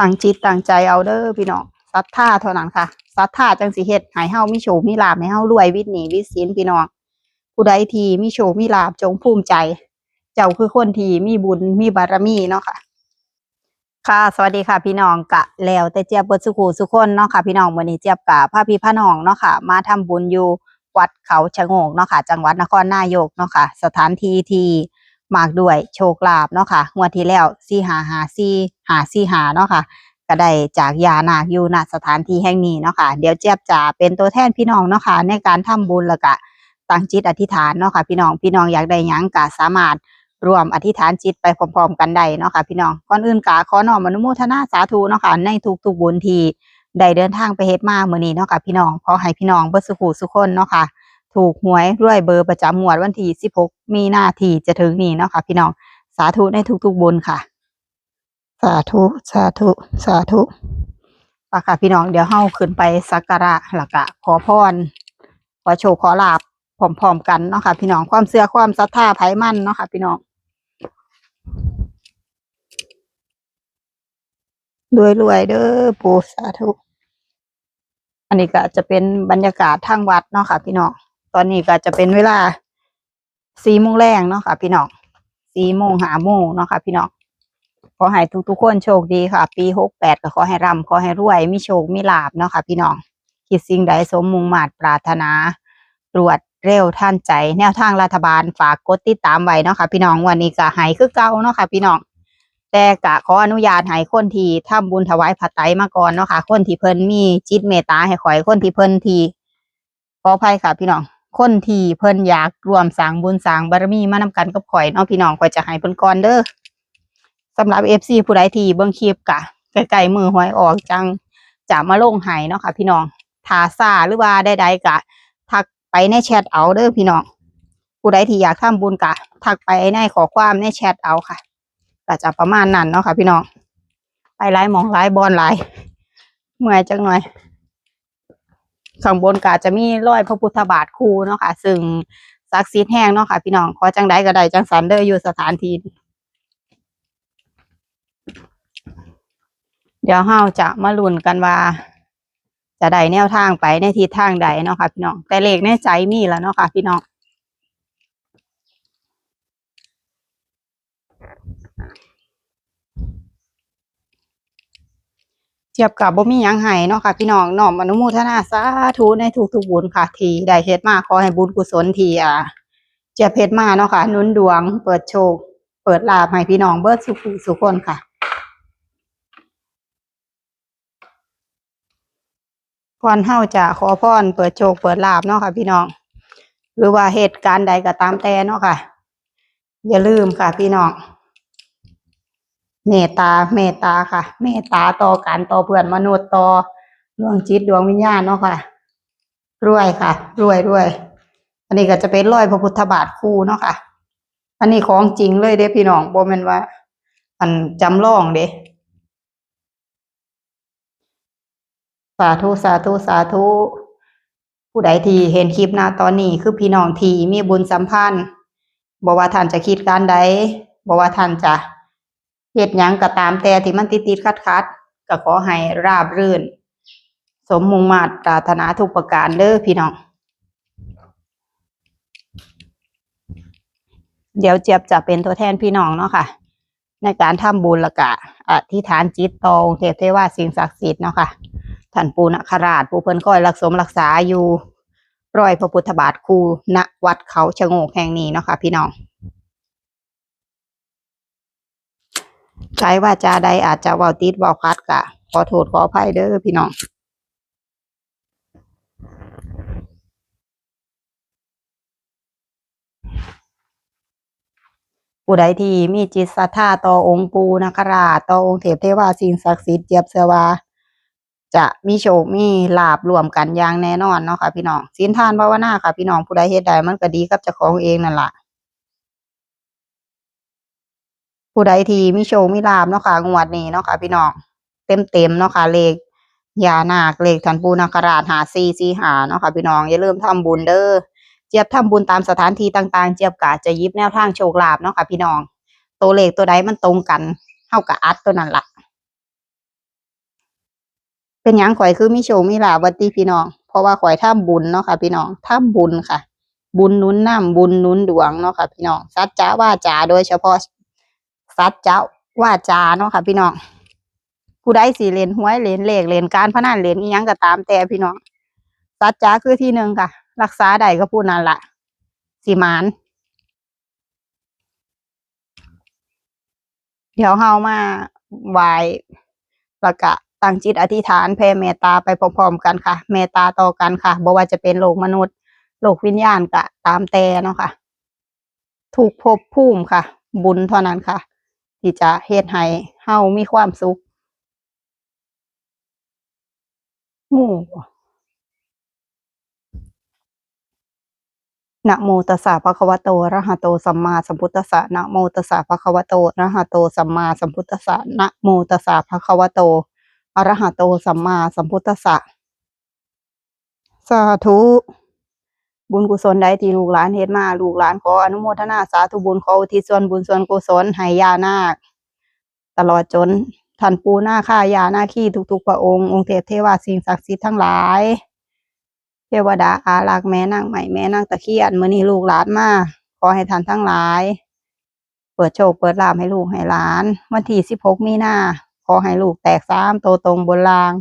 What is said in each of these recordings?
ตั้งจิตตั้งใจเอาเด้อพี่น้องศรัทธาเท่านั้นค่ะศรัทธาจังสิเฮ็ดให้เฮามีโชคมีลาภให้เฮารวยวิตหนีวิตสินพี่น้องผู้ใดที่มีโชคมีลาภจงภูมิใจ เจ้าคือคนที่มีบุญมีบารมีเนาะค่ะ ค่ะ สวัสดีค่ะ พี่น้องกะแล้วแต่เจี๊ยบเบิดสุขูสุคนเนาะค่ะ พี่น้องวันนี้เจี๊ยบกะพาพี่พาน้องเนาะค่ะ มาทำบุญอยู่วัดเขาชะโงกเนาะค่ะ จังหวัดนครนายกเนาะค่ะ สถานที่ที่ มากด้วยโชคลาภเนาะค่ะงวดที่แล้วสี่หาหาสี่หาสี่หาเนาะค่ะก็ได้จากยานาคอยู่ณสถานที่แห่งนี้เนาะค่ะเดี๋ยวเจี๊ยบจะเป็นตัวแทนพี่น้องเนาะค่ะในการทำบุญล้วก็ตั้งจิตอธิษฐานเนาะค่ะพี่น้องพี่น้องอยากได้ยังก็สามารถรวมอธิษฐานจิตไปพร้อมๆ กันได้เนาะค่ะพี่น้องก่อนอื่นกาขอน้อมอนุโมทนาสาธุเนาะค่ะในทุกๆบุญทีได้เดินทางไปเฮ็ดมาเมื้อนี้เนาะค่ะพี่น้องขอให้พี่น้องเบิดสุขสุขคนเนาะค่ะ ถูกหวยรวยเบอร์ประจำงวดวันที่ 16 มีนาที่จะถึงนี้เนาะค่ะพี่น้อง สาธุในทุกๆบุญค่ะ สาธุ สาธุ สาธุปะค่ะพี่น้องเดี๋ยวเฮาขึ้นไปสักการะแล้วก็ขอพร ขอโชคขอลาบพร้อมๆกันเนาะค่ะพี่น้องความเชื่อความศรัทธาไผมันเนาะค่ะพี่น้องรวยรวยๆเด้อปู่สาธุ อันนี้ก็จะเป็นบรรยากาศทางวัดเนาะค่ะพี่น้อง ตอนนี้ก็จะเป็นเวลาสี่โมงแรงเนาะค่ะ พี่น้องสี่โมงหาโมงเนาะค่ะ พี่น้องขอให้ทุกๆคนโชคดีค่ะ ปีหกแปดก็ขอให้ร่ำขอให้รวยมีโชคมีลาบเนาะค่ะพี่น้องคิดสิ่งใดสมมุงมาตรปรารถนาตรวจเร็วท่านใจ แนวทางรัฐบาลฝากกดติดตามไว้เนาะค่ะ พี่น้องวันนี้ก็ให้คือเก่าเนาะค่ะ พี่น้องแต่กะขออนุญาตให้คนที่ทำบุญถวายผัดไตรมาก่อนเนาะค่ะ คนที่เพิ่นมีจิตเมตตาให้ข่อยคนที่เพิ่นทีขออภัยค่ะ พี่น้อง คนที่เพิ่นอยากรวมสางบุญสางบารมีมานำกันกับข่อยเนาะพี่น้องข่อยจะให้เพิ่นก่อนเด้อสำหรับ FC ผู้ใดที่เบิ่งคลิปกะใกล้ๆมือหวยออกจังจะมาลงให้เนาะค่ะ พี่น้องถ้าซาหรือว่าใดๆกะ ทักไปในแชทเอาเด้อพี่น้องผู้ใดที่อยากทำบุญกะ ทักไปในขอความในแชทเอาค่ะก็จะประมาณนั้นเนาะค่ะ พี่น้องไปไล่มองไล่บอลไล่เมื่อยจังหน่อย ข้างบนก็จะมีรอยพระพุทธบาทคู่เนาะค่ะ ซึ่งซักซีดแห้งเนาะค่ะ พี่น้องขอจังได้ก็ได้จังสันเดอร์อยู่สถานที่เดี๋ยวเฮาจะมาลุ้นกันว่า จะได้แนวทางไปในทิศทางใดเนาะค่ะ พี่น้องแต่เลขในใจมีแล้วเนาะค่ะ พี่น้อง ทียบกับบ่มีหยังให้เนาะค่ะพี่น้องน้อมอนุโมทนาสาธุในทุกๆบุญค่ะ ทีได้เฮ็ดมาขอให้บุญกุศลทีอ่าเจียบเฮ็ดมาเนาะค่ะนุนดวง เปิดโชค เปิดลาภให้พี่น้องเบิดสุขสุขคนค่ะก่อนเฮาจะขอพรเปิดโชคเปิดลาภเนาะค่ะพี่น้อง หรือว่าเหตุการณ์ใดก็ตามแต่เนาะค่ะ อย่าลืมค่ะพี่น้อง เมตตาเมตตาค่ะ เมตตาต่อกันต่อเพื่อนมนุษย์ต่อดวงจิตดวงวิญญาณเนาะค่ะ รวยค่ะ รวยรวย อันนี้ก็จะเป็นรอยพระพุทธบาทคู่เนาะค่ะ อันนี้ของจริงเลยเด้พี่น้องโบม่นว่า อันจำลองเด้สาธุสาธุสาธุผู้ใดที่เห็นคลิปหน้าตอนนี้คือพี่น้องที่มีบุญสัมพันธ์บอกว่าท่านจะคิดการใดบอกว่าท่านจะ เฮ็ดหยังก็ตามแต่ที่มันติดติดขัดขัดก็ขอให้ราบรื่น สมมุงมาตรารถนาทุกประการเด้อพี่น้อง เดี๋ยวเจี๊ยบจะเป็นตัวแทนพี่น้องเนาะค่ะ ในการทำบุญละกะอธิษฐานจิตตองเทพเทวาสิ่งศักดิ์สิทธิ์เนาะค่ะท่านปูนคราชผู้เพิ่นคอยรักสมรักษาอยู่รอยพระพุทธบาทคูณวัดเขาชะโงกแห่งนี้เนาะค่ะพี่น้อง ใครว่าจาใดอาจจะเว้าติดเว้าคัดกะ ขอโทษขออภัยเด้อพี่น้องผู้ใดที่มีจิตศรัทธาต่อองค์ปูนาคราชต่อองค์เทพเทวาสิ่งศักดิ์สิทธิ์เจียบเสวาจะมีโชคมีลาบรวมกันอย่างแน่นอนเนาะค่ะพี่น้องศีลทานภาวนาค่ะพี่น้องผู้ใดเฮ็ดได้มันก็ดีกับเจ้าของเองนั่นแหละ ผู้ใดทีมีโชมีลาบเนาะค่ะงวดนี้เนาะค่ะพี่น้องเต็มเต็มๆเนาะค่ะเลขยานาคเลขท่านปูนาคราชหาซีซีหาเนาะค่ะพี่น้องอย่าลืมทำบุญเด้อเจี๊ยบทำบุญตามสถานที่ต่างๆ เจี๊ยบกะจะยิบแนวทางโชคลาภเนาะค่ะพี่น้อง ตัวเลขตัวใดมันตรงกันเท่ากับอัดตัวนั้นล่ะ เป็นยังข่อยคือมีโชมีลาภวัติพี่น้อง เพราะว่าข่อยทำบุญเนาะค่ะพี่น้องทำบุญค่ะ บุญนุนนำบุญนุนดวงเนาะค่ะพี่น้องสัจจะว่าจาโดยเฉพาะ สัจจะว่าจาเนาะค่ะพี่น้องผู้ใดสิเล่นหวยเล่นเลขเล่นการพนันเล่นอียังก็ตามแต่พี่น้องสัจจะคือที่หนึ่งค่ะ รักษาใดก็พูดนั่นละสิหมานเดี๋ยวเฮามาไหว้แล้วก็ตั้งจิตอธิษฐานแผ่เมตตาไปพร้อมๆกันค่ะ เมตตาต่อกันค่ะบ่ว่าจะเป็นโลกมนุษย์โลกวิญญาณก็ตามแต่เนาะค่ะ ถูกภพภูมิค่ะ บุญเท่านั้นค่ะ ที่จะเฮ็ดให้เฮามีความสุขงูนะโมตัสสะภะคะวะโตอะระหะโตสัมมาสัมพุทธัสสะนะโมตัสสะภะคะวะโตอะระหะโตสัมมาสัมพุทธัสสะนะโมตัสสะภะคะวะโตอะระหะโตสัมมาสัมพุทธัสสะสาธุ บุญกุศลใดที่ลูกหลานเฮ็ดมาลูกหลานขออนุโมทนาสาธุบุญขออุทิศส่วนบุญส่วนกุศลให้ยานาค ตลอดจนท่านปูหน้าค่ายาหน้าคีทุกๆพระองค์องค์เทพเทวาสิ่งศักดิ์สิทธิ์ทั้งหลาย เทวดาอารักษ์แม่นางใหม่แม่นางตะเคียนมื้อนี้ลูกหลานมาขอให้ท่านทั้งหลาย เปิดโชคเปิดลาภให้ลูกให้หลาน วันที่16มีนาขอให้ลูกแตกสามโตตรงบนราง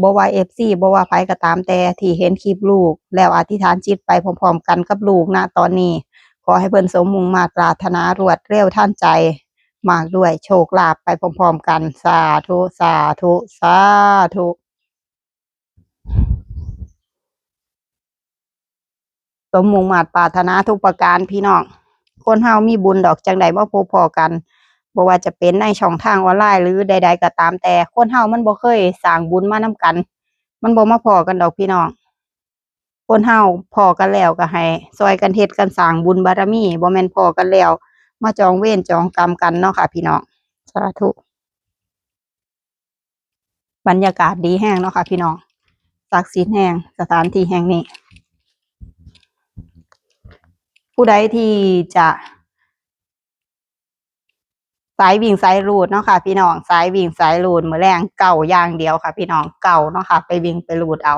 บ่ว่า FC บ่ว่าไผก็ตามแต่ที่เห็นคลิปลูก แล้วอธิษฐานจิตไปพร้อมๆกันกับลูกนะตอนนี้ ขอให้เพิ่นสมมุงมาตรปรารถนารวดเร็วท่านใจ มากด้วยโชคลาภไปพร้อมๆกันสาธุสาธุสาธุสมมุงมาตรปรารถนาทุกประการพี่น้องคนเฮามีบุญดอกจังใดบ่พบพอกัน บ่ว่าจะเป็นในช่องทางออนไลน์หรือใด ๆ ก็ตามแต่คนเฮามันบ่เคยสร้างบุญมานํกัน มันบ่มาพอกันดอกพี่น้อง คนเฮาพอกันแล้วก็ให้ซอยกันเฮ็ดกันสร้างบุญบารมีบ่แม่นพอกันแล้ว มาจองเวรจองกรรมกันเนาะค่ะ พี่น้องสาธุบรรยากาศดีแห้งเนาะค่ะ พี่น้องศักดิ์สิทธิ์แห้งสถานที่แห่งนี้ ผู้ใดที่จะ สายวิ่งสายรูดเนาะค่ะ พี่น้องสายวิ่งสายรูดมือแรงเก่าอย่างเดียวค่ะ พี่น้องเก่าเนาะค่ะ ไปวิ่งไปรูดเอา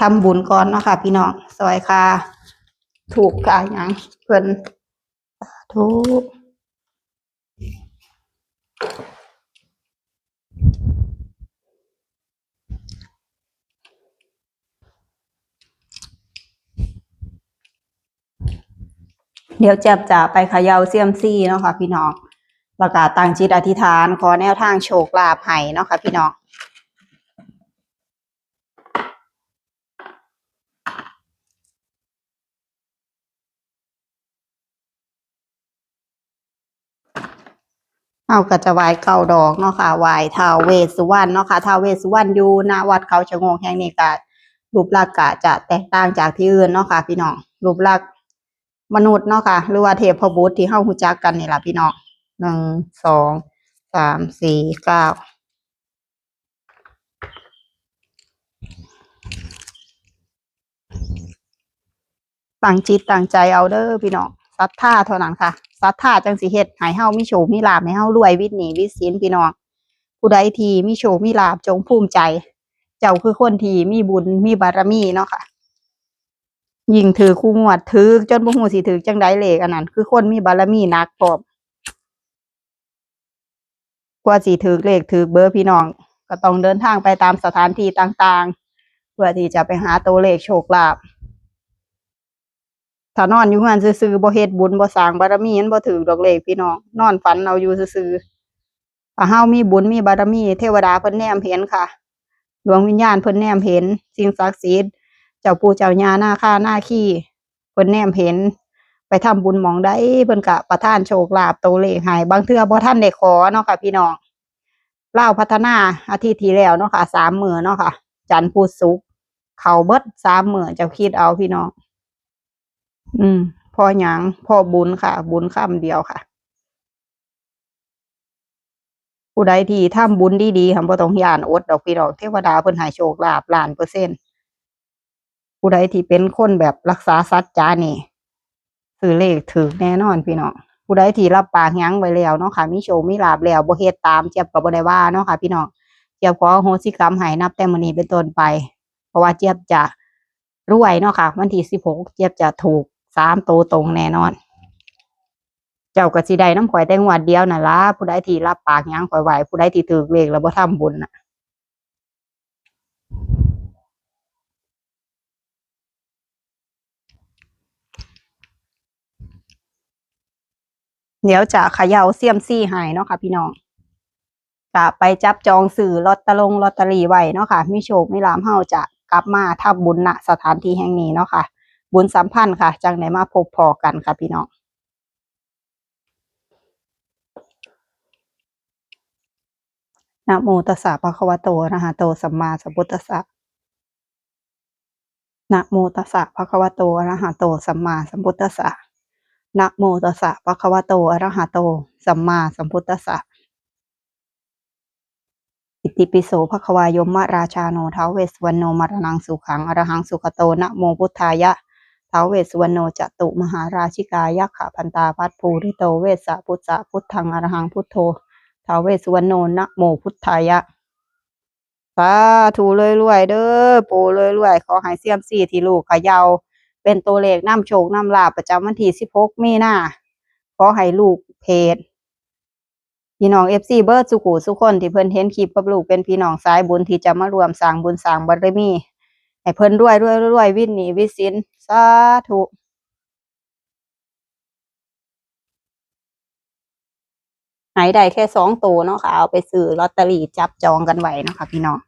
ทำบุญก่อนเนาะค่ะ พี่น้องซอยค่ะ ถูกค่ะยังเพิ่นสาธุ เดี๋ยวแจ็บจะไปเขย่าเซียมซี่เนาะค่ะพี่น้องแล้วก็ตั้งจิตอธิษฐานขอแนวทางโชคลาภให้เนาะค่ะพี่น้องเอาก็จะไหว้เก้าดอกเนาะค่ะไหว้ท้าวเวสุวรรณเนาะค่ะท้าวเวสุวรรณอยู่ณวัดเขาชะงงแห่งนี้ก็รูปลักษณ์ก็จะแตกต่างจากที่อื่นเนาะค่ะพี่น้องรูปลักษณ์ มนุษย์เนาะค่ะ หรือว่าเทพบุตรที่เฮาฮู้จักกันนี่แหละพี่น้องหนึ่งสองสามสี่เก้าตั้งจิตตั้งใจเอาเด้อพี่น้องศรัทธาเท่านั้นค่ะศรัทธาจังสิเฮ็ดให้เฮามีโชมีลาภให้เฮารวยวิตหนีวิตสินพี่น้องผู้ใดทีมีโชมีลาภจงภูมิใจ เจ้าคือคนทีมีบุญมีบารมีเนาะค่ะ ยิงถือคู่งวดถือจนบ่ฮู้สิถือจังไดเลขอันนั้น คือคนมีบารมีนักพร้อมกว่าสิถือเลขถือเบอร์พี่น้อง ก็ต้องเดินทางไปตามสถานที่ต่างๆ เพื่อที่จะไปหาตัวเลขโชคลาภถ้านอนอยู่เฮือนซื่อๆบ่เฮ็ดบุญบ่สร้างบารมีมันบ่ถือดอกเลขพี่น้อง นอนฝันเอาอยู่ซื่อๆถ้าเฮามีบุญมีบารมี เทวดาเพิ่นแนมเห็นค่ะ ดวงวิญญาณเพิ่นแนมเห็น สิ่งศักดิ์สิทธิ์ จ้าปู่เจ้าย่านาคาหน้าคีเพิ่นแนมเห็น ไปทำบุญมองได้เพิ่นก็ประทานโชคลาภโตเลขให้บางเทื่อบ่ทันได้ขอเนาะค่ะพี่น้องเล่าพัฒนาอาทิตย์ที่แล้วเนาะค่ะสามมือเนาะค่ะ จันทร์พุธศุกเข้าเบิดสามมือเจ้าคิดเอาพี่น้อง อืมพอหยังพอบุญค่ะ บุญคำเดียวค่ะผู้ใดที่ทำบุญดีๆค่ะบ่ต้องยานอดดอกพี่น้องเทวดาเพิ่นให้โชคลาภล้านเปอร์เซ็นต์ ผู้ใดที่เป็นคนแบบรักษาสัจจานี่ซื้อเลขถูกแน่นอนพี่น้องผู้ใดที่รับปากยั้งไว้แล้วเนาะค่ะมีโชมีลาบแล้วบ่เฮ็ดตามเจี๊ยบก็บ่ได้ว่าเนาะค่ะพี่น้องเจี๊ยบขอโหสิกรรมให้นับแต่มื้อนี้เป็นต้นไป เพราะว่าเจี๊ยบจะรวยเนาะค่ะ วันที่16เจี๊ยบจะถูกสามตัวตรงแน่นอน เจ้าก็สิได้น้ำข่อยแต่งวัดเดียวน่ะล่ะผู้ใดที่รับปากยั้งข่อยไวผู้ใดที่ถูกเลขแล้วบ่ทำบุญน่ะ เดี๋ยวจะขย่าเซียมซี่ให้เนาะค่ะพี่น้องจะไปจับจองสื่อลอตเตอรงลอตเตอรี่ไว้เนาะค่ะมีโชคมีลามเฮาจะกลับมาทำบุญณสถานที่แห่งนี้เนาะค่ะ บุญสัมพันธ์ค่ะ จังไหนมาพบพอกันค่ะพี่น้องนะโมตัสสะภะคะวะโตอะระหะโตสัมมาสัมพุทธัสสะนะโมตัสสะภะคะวะโตอะระหะโตสัมมาสัมพุทธัสสะ นะโมตัสสะภะคะวะโตอะระหะโต สัมมาสัมพุทธัสสะ อิติปิโสภะคะวายมมะราชาโนท้าวเวสวรรณโนมรณังสุขังอรหังสุขโตนะโมพุทธายะท้าวเวสวรรณโนจตุมหาราชิกายะขะพันตาพัทภูริโตเวสสะพุทธะพุทธังอรหังพุทโธท้าวเวสสุวรรณโนนะโมพุทธายะสาธุเลยรวยๆเด้อปู่เลยรวยๆขอให้เสียมซี่ที่ลูกเขยา เป็นตัวเลขน้ำโชคน้ำลาภประจำวันที่สิบหกมีนาขอให้ลูกเพจพี่น้องเอฟซีเบิร์ดสุขุสุคนที่เพิ่นเห็นคลิปกับลูกเป็นพี่น้องสายบุญที่จะมารวมสร้างบุญสร้างบารมีให้เพิ่นรวยรวยรวยวิ่นหนีวิสินสาธุหายได้แค่สองตัวเนาะค่ะเอาไปซื้อลอตเตอรี่จับจองกันไว้เนาะค่ะพี่น้อง